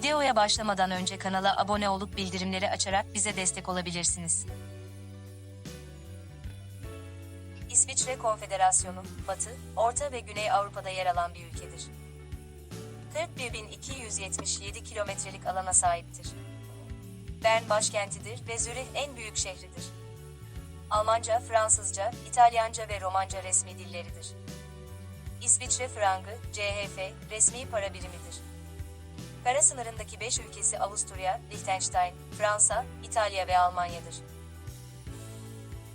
Videoya başlamadan önce kanala abone olup bildirimleri açarak bize destek olabilirsiniz. İsviçre Konfederasyonu, Batı, Orta ve Güney Avrupa'da yer alan bir ülkedir. 41.277 kilometrelik alana sahiptir. Bern başkentidir ve Zürih en büyük şehridir. Almanca, Fransızca, İtalyanca ve Romanca resmi dilleridir. İsviçre frangı, CHF, resmi para birimidir. Kara sınırındaki 5 ülkesi Avusturya, Liechtenstein, Fransa, İtalya ve Almanya'dır.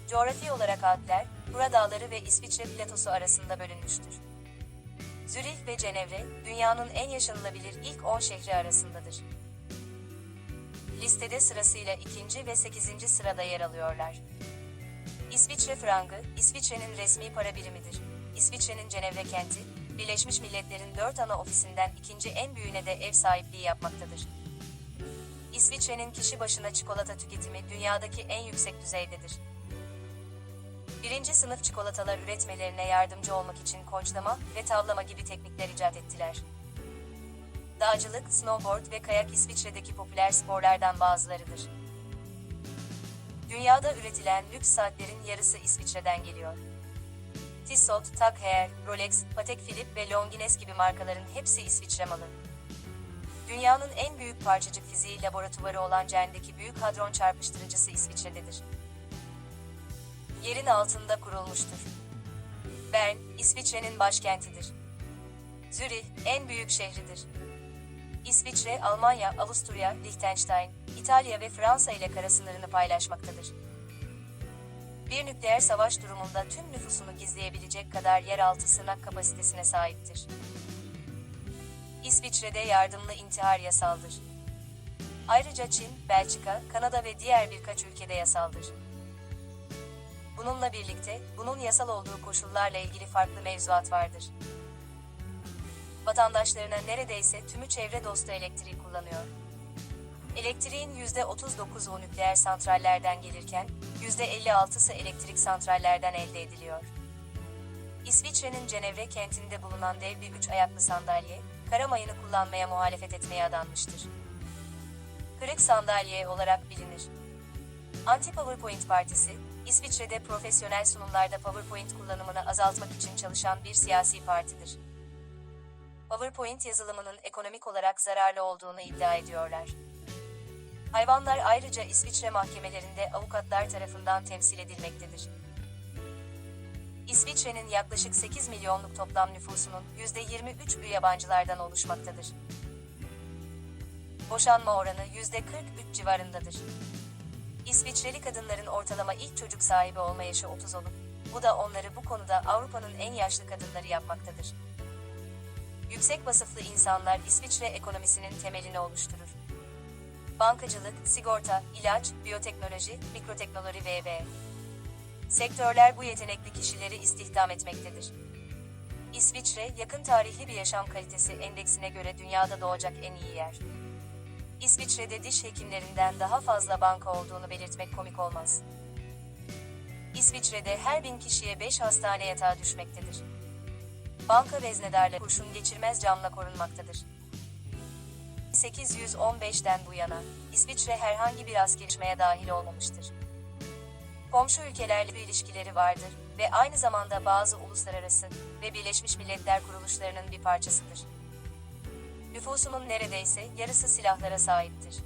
Coğrafi olarak Alpler, Bura Dağları ve İsviçre platosu arasında bölünmüştür. Zürih ve Cenevre, dünyanın en yaşanılabilir ilk 10 şehri arasındadır. Listede sırasıyla ikinci ve 8. sırada yer alıyorlar. İsviçre frangı, İsviçre'nin resmi para birimidir. İsviçre'nin Cenevre kenti, Birleşmiş Milletler'in dört ana ofisinden ikinci en büyüğüne de ev sahipliği yapmaktadır. İsviçre'nin kişi başına çikolata tüketimi dünyadaki en yüksek düzeydedir. Birinci sınıf çikolatalar üretmelerine yardımcı olmak için koçlama ve tavlama gibi teknikler icat ettiler. Dağcılık, snowboard ve kayak İsviçre'deki popüler sporlardan bazılarıdır. Dünyada üretilen lüks saatlerin yarısı İsviçre'den geliyor. Tissot, Tag Heuer, Rolex, Patek Philippe ve Longines gibi markaların hepsi İsviçre malı. Dünyanın en büyük parçacık fiziği laboratuvarı olan CERN'deki Büyük Hadron Çarpıştırıcısı İsviçre'dedir. Yerin altında kurulmuştur. Bern, İsviçre'nin başkentidir. Zürih, en büyük şehridir. İsviçre, Almanya, Avusturya, Liechtenstein, İtalya ve Fransa ile kara sınırını paylaşmaktadır. Bir nükleer savaş durumunda tüm nüfusunu gizleyebilecek kadar yeraltı sığınak kapasitesine sahiptir. İsviçre'de yardımlı intihar yasaldır. Ayrıca Çin, Belçika, Kanada ve diğer birkaç ülkede yasaldır. Bununla birlikte, bunun yasal olduğu koşullarla ilgili farklı mevzuat vardır. Vatandaşlarına neredeyse tümü çevre dostu elektriği kullanıyor. Elektriğin %39'u nükleer santrallerden gelirken, %56'sı elektrik santrallerden elde ediliyor. İsviçre'nin Cenevre kentinde bulunan dev bir üç ayaklı sandalye, kara mayını kullanmaya muhalefet etmeye adanmıştır. Kırık sandalye olarak bilinir. Anti-PowerPoint Partisi, İsviçre'de profesyonel sunumlarda PowerPoint kullanımını azaltmak için çalışan bir siyasi partidir. PowerPoint yazılımının ekonomik olarak zararlı olduğunu iddia ediyorlar. Hayvanlar ayrıca İsviçre mahkemelerinde avukatlar tarafından temsil edilmektedir. İsviçre'nin yaklaşık 8 milyonluk toplam nüfusunun %23'ü yabancılardan oluşmaktadır. Boşanma oranı %43 civarındadır. İsviçreli kadınların ortalama ilk çocuk sahibi olma yaşı 30 olup, bu da onları bu konuda Avrupa'nın en yaşlı kadınları yapmaktadır. Yüksek vasıflı insanlar İsviçre ekonomisinin temelini oluşturur. Bankacılık, sigorta, ilaç, biyoteknoloji, mikroteknoloji vb. Sektörler bu yetenekli kişileri istihdam etmektedir. İsviçre, yakın tarihli bir yaşam kalitesi endeksine göre dünyada doğacak en iyi yer. İsviçre'de diş hekimlerinden daha fazla banka olduğunu belirtmek komik olmaz. İsviçre'de her bin kişiye 5 hastane yatağı düşmektedir. Banka veznedarla kurşun geçirmez camla korunmaktadır. 1815'ten bu yana İsviçre herhangi bir askerleşmeye dahil olmamıştır. Komşu ülkelerle bir ilişkileri vardır ve aynı zamanda bazı uluslararası ve Birleşmiş Milletler kuruluşlarının bir parçasıdır. Nüfusunun neredeyse yarısı silahlara sahiptir.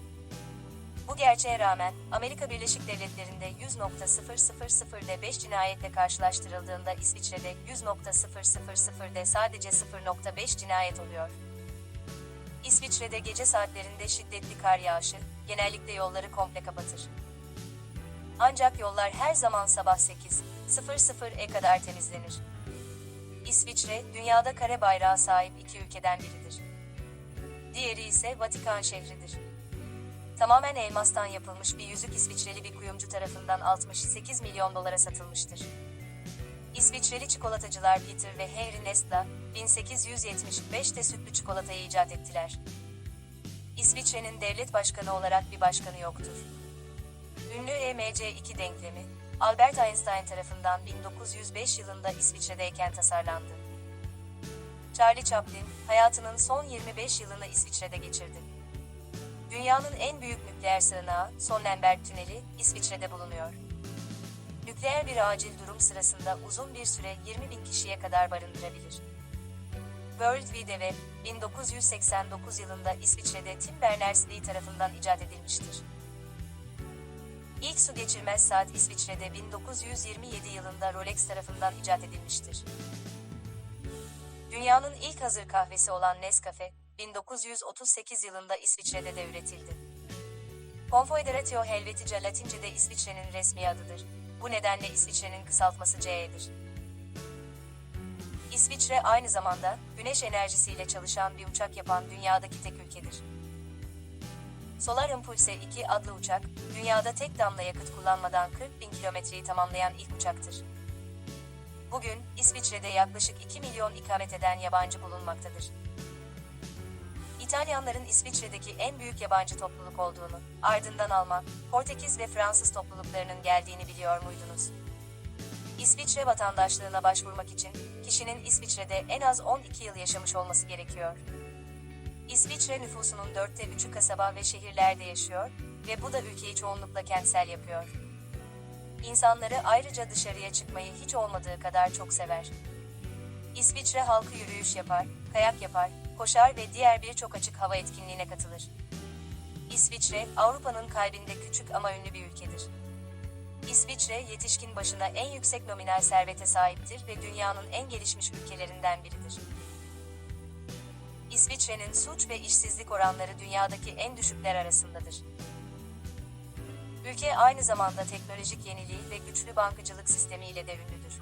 Bu gerçeğe rağmen Amerika Birleşik Devletleri'nde 100.000'de 5 cinayetle karşılaştırıldığında İsviçre'de 100.000'de sadece 0.5 cinayet oluyor. İsviçre'de gece saatlerinde şiddetli kar yağışı genellikle yolları komple kapatır. Ancak yollar her zaman sabah 8.00'e kadar temizlenir. İsviçre, dünyada kare bayrağı sahip iki ülkeden biridir. Diğeri ise Vatikan şehridir. Tamamen elmastan yapılmış bir yüzük İsviçreli bir kuyumcu tarafından 68 milyon dolara satılmıştır. İsviçreli çikolatacılar Peter ve Henry Nestle, 1875'te sütlü çikolatayı icat ettiler. İsviçre'nin devlet başkanı olarak bir başkanı yoktur. Ünlü EMC2 denklemi, Albert Einstein tarafından 1905 yılında İsviçre'deyken tasarlandı. Charlie Chaplin, hayatının son 25 yılını İsviçre'de geçirdi. Dünyanın en büyük nükleer sığınağı, Sonnenberg Tüneli, İsviçre'de bulunuyor. Nükleer bir acil durum sırasında uzun bir süre 20 bin kişiye kadar barındırabilir. World Wide Web, 1989 yılında İsviçre'de Tim Berners-Lee tarafından icat edilmiştir. İlk su geçirmez saat İsviçre'de 1927 yılında Rolex tarafından icat edilmiştir. Dünyanın ilk hazır kahvesi olan Nescafe, 1938 yılında İsviçre'de de üretildi. Confederatio Helvetica Latince'de İsviçre'nin resmi adıdır. Bu nedenle İsviçre'nin kısaltması CE'dir. İsviçre aynı zamanda güneş enerjisiyle çalışan bir uçak yapan dünyadaki tek ülkedir. Solar Impulse 2 adlı uçak, dünyada tek damla yakıt kullanmadan 40 bin kilometreyi tamamlayan ilk uçaktır. Bugün, İsviçre'de yaklaşık 2 milyon ikamet eden yabancı bulunmaktadır. İtalyanların İsviçre'deki en büyük yabancı topluluk olduğunu, ardından Alman, Portekiz ve Fransız topluluklarının geldiğini biliyor muydunuz? İsviçre vatandaşlığına başvurmak için, kişinin İsviçre'de en az 12 yıl yaşamış olması gerekiyor. İsviçre nüfusunun dörtte üçü kasaba ve şehirlerde yaşıyor ve bu da ülkeyi çoğunlukla kentsel yapıyor. İnsanları ayrıca dışarıya çıkmayı hiç olmadığı kadar çok sever. İsviçre halkı yürüyüş yapar, kayak yapar, koşar ve diğer birçok açık hava etkinliğine katılır. İsviçre, Avrupa'nın kalbinde küçük ama ünlü bir ülkedir. İsviçre, yetişkin başına en yüksek nominal servete sahiptir ve dünyanın en gelişmiş ülkelerinden biridir. İsviçre'nin suç ve işsizlik oranları dünyadaki en düşükler arasındadır. Ülke aynı zamanda teknolojik yeniliği ve güçlü bankacılık sistemiyle de ünlüdür.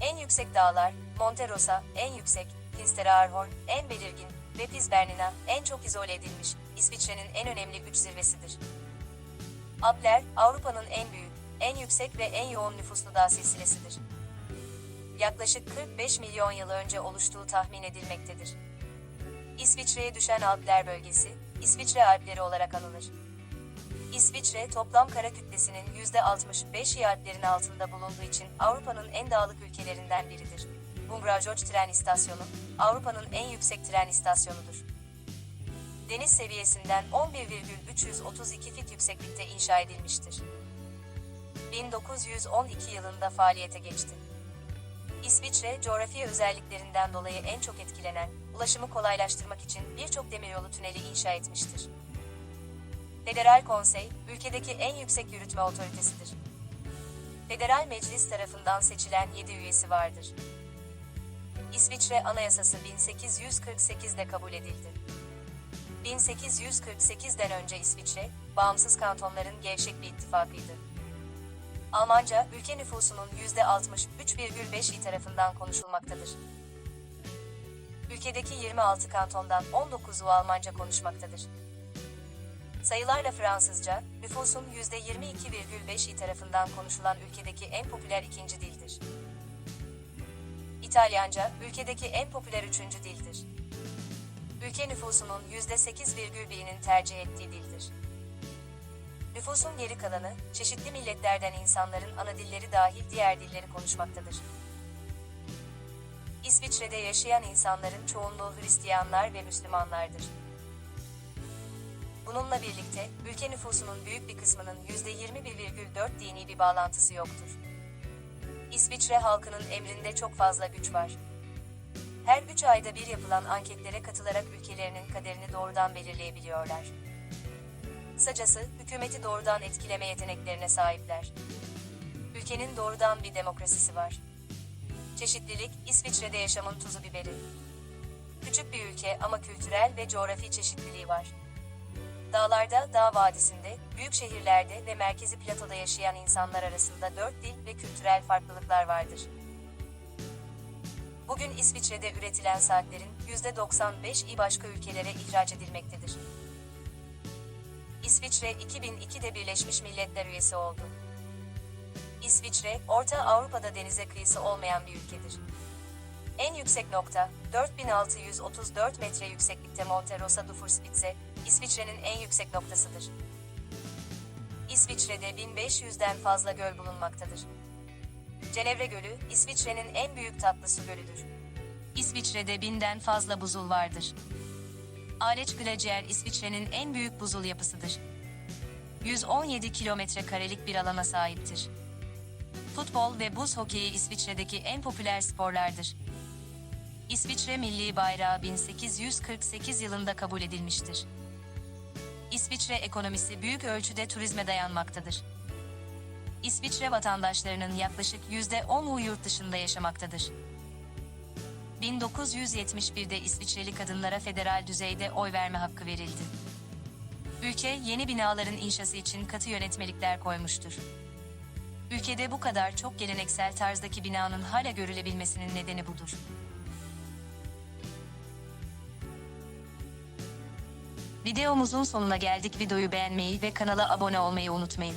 En yüksek dağlar, Monte Rosa, en yüksek, Finsteraarhorn, en belirgin ve Pisbernina, en çok izole edilmiş, İsviçre'nin en önemli üç zirvesidir. Alpler, Avrupa'nın en büyük, en yüksek ve en yoğun nüfuslu dağ silsilesidir. Yaklaşık 45 milyon yıl önce oluştuğu tahmin edilmektedir. İsviçre'ye düşen Alpler bölgesi, İsviçre Alpleri olarak anılır. İsviçre toplam kara kütlesinin %65'i Alplerin altında bulunduğu için Avrupa'nın en dağlık ülkelerinden biridir. Bungrajoç tren istasyonu, Avrupa'nın en yüksek tren istasyonudur. Deniz seviyesinden 11,332 fit yükseklikte inşa edilmiştir. 1912 yılında faaliyete geçti. İsviçre, coğrafi özelliklerinden dolayı en çok etkilenen, ulaşımı kolaylaştırmak için birçok demiryolu tüneli inşa etmiştir. Federal Konsey, ülkedeki en yüksek yürütme otoritesidir. Federal Meclis tarafından seçilen 7 üyesi vardır. İsviçre Anayasası 1848'de kabul edildi. 1848'den önce İsviçre, bağımsız kantonların gevşek bir ittifakıydı. Almanca, ülke nüfusunun %63,5'i tarafından konuşulmaktadır. Ülkedeki 26 kantondan 19'u Almanca konuşmaktadır. Sayılarla Fransızca, nüfusun %22,5'i tarafından konuşulan ülkedeki en popüler ikinci dildir. İtalyanca, ülkedeki en popüler üçüncü dildir. Ülke nüfusunun %8,1'inin tercih ettiği dildir. Nüfusun geri kalanı, çeşitli milletlerden insanların ana dilleri dahil diğer dilleri konuşmaktadır. İsviçre'de yaşayan insanların çoğunluğu Hristiyanlar ve Müslümanlardır. Bununla birlikte, ülke nüfusunun büyük bir kısmının %21,4 dini bir bağlantısı yoktur. İsviçre halkının emrinde çok fazla güç var. Her üç ayda bir yapılan anketlere katılarak ülkelerinin kaderini doğrudan belirleyebiliyorlar. Kısacası, hükümeti doğrudan etkileme yeteneklerine sahipler. Ülkenin doğrudan bir demokrasisi var. Çeşitlilik, İsviçre'de yaşamın tuzu biberi. Küçük bir ülke ama kültürel ve coğrafi çeşitliliği var. Dağlarda, dağ vadisinde, büyük şehirlerde ve merkezi platoda yaşayan insanlar arasında dört dil ve kültürel farklılıklar vardır. Bugün İsviçre'de üretilen saatlerin %95'i başka ülkelere ihraç edilmektedir. İsviçre 2002'de Birleşmiş Milletler üyesi oldu. İsviçre, Orta Avrupa'da denize kıyısı olmayan bir ülkedir. En yüksek nokta, 4634 metre yükseklikte Monte Rosa du Fuhrspitze, İsviçre'nin en yüksek noktasıdır. İsviçre'de 1500'den fazla göl bulunmaktadır. Cenevre Gölü, İsviçre'nin en büyük tatlı su gölüdür. İsviçre'de binden fazla buzul vardır. Aleç Glacier İsviçre'nin en büyük buzul yapısıdır. 117 kilometre karelik bir alana sahiptir. Futbol ve buz hokeyi İsviçre'deki en popüler sporlardır. İsviçre milli bayrağı 1848 yılında kabul edilmiştir. İsviçre ekonomisi büyük ölçüde turizme dayanmaktadır. İsviçre vatandaşlarının yaklaşık %10'u yurt dışında yaşamaktadır. 1971'de İsviçreli kadınlara federal düzeyde oy verme hakkı verildi. Ülke yeni binaların inşası için katı yönetmelikler koymuştur. Ülkede bu kadar çok geleneksel tarzdaki binanın hala görülebilmesinin nedeni budur. Videomuzun sonuna geldik. Videoyu beğenmeyi ve kanala abone olmayı unutmayın.